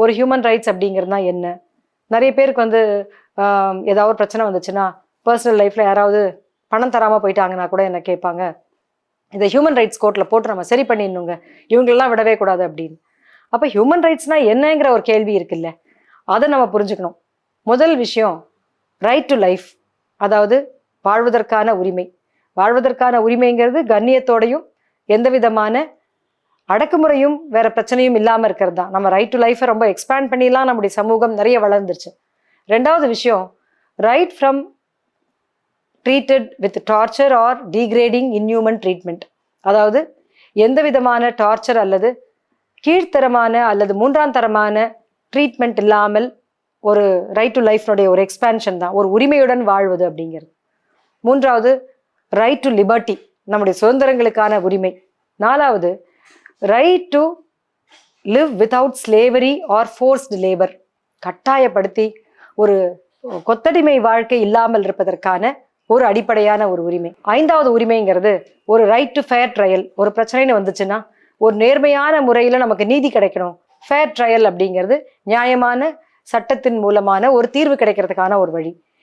ஒரு human rights அப்படிங்கிறது தான் என்ன? நிறைய பேருக்கு வந்து ஏதாவது ஒரு பிரச்சனை வந்துச்சுன்னா பர்சனல் லைஃப்பில் யாராவது பணம் தராமல் போயிட்டாங்கன்னா கூட என்ன கேட்பாங்க? இதை ஹியூமன் ரைட்ஸ் கோர்ட்டில் போட்டு நம்ம சரி பண்ணிடணுங்க. இவங்களெல்லாம் விடவே கூடாது அப்படின்னு. அப்போ ஹியூமன் ரைட்ஸ்னா என்னங்கிற ஒரு கேள்வி இருக்குல்ல. அதை நம்ம புரிஞ்சுக்கணும். முதல் விஷயம் ரைட் டு லைஃப் அதாவது வாழ்வதற்கான உரிமை. வாழ்வதற்கான உரிமைங்கிறது கண்ணியத்தோடையும் எந்த விதமான அடக்குமுறையும் வேற பிரச்சனையும் இல்லாமல் இருக்கிறது தான் நம்ம ரைட் டு லைஃப்பை ரொம்ப எக்ஸ்பேண்ட் பண்ணிலாம் நம்முடைய சமூகம் நிறைய வளர்ந்துருச்சு. ரெண்டாவது விஷயம் right from treated with torture or degrading inhuman treatment அதாவது எந்த விதமான டார்ச்சர் அல்லது கீழ்த்தரமான அல்லது மூன்றாம் தரமான ட்ரீட்மெண்ட் இல்லாமல் ஒரு ரைட் டு லைஃப்னுடைய ஒரு எக்ஸ்பேன்ஷன் தான் ஒரு உரிமையுடன் வாழ்வது அப்படிங்கிறது. மூன்றாவது ரைட் டு லிபர்ட்டி நம்முடைய சுதந்திரங்களுக்கான உரிமை. நாலாவது right to live without slavery or forced labour கட்டாயப்படுத்தி ஒரு கொத்தடிமை வாழ்க்கை இல்லாமல் இருப்பதற்கான ஒரு அடிப்படையான ஒரு உரிமை. ஐந்தாவது உரிமைங்கிறது ஒரு ரைட் டு ஃபேர் ட்ரையல் ஒரு பிரச்சனைன்னு வந்துச்சுன்னா ஒரு நேர்மையான முறையில் நமக்கு நீதி கிடைக்கணும். ஃபேர் ட்ரையல் அப்படிங்கிறது நியாயமான சட்டத்தின் மூலமான ஒரு தீர்வு கிடைக்கிறதுக்கான ஒரு வழி.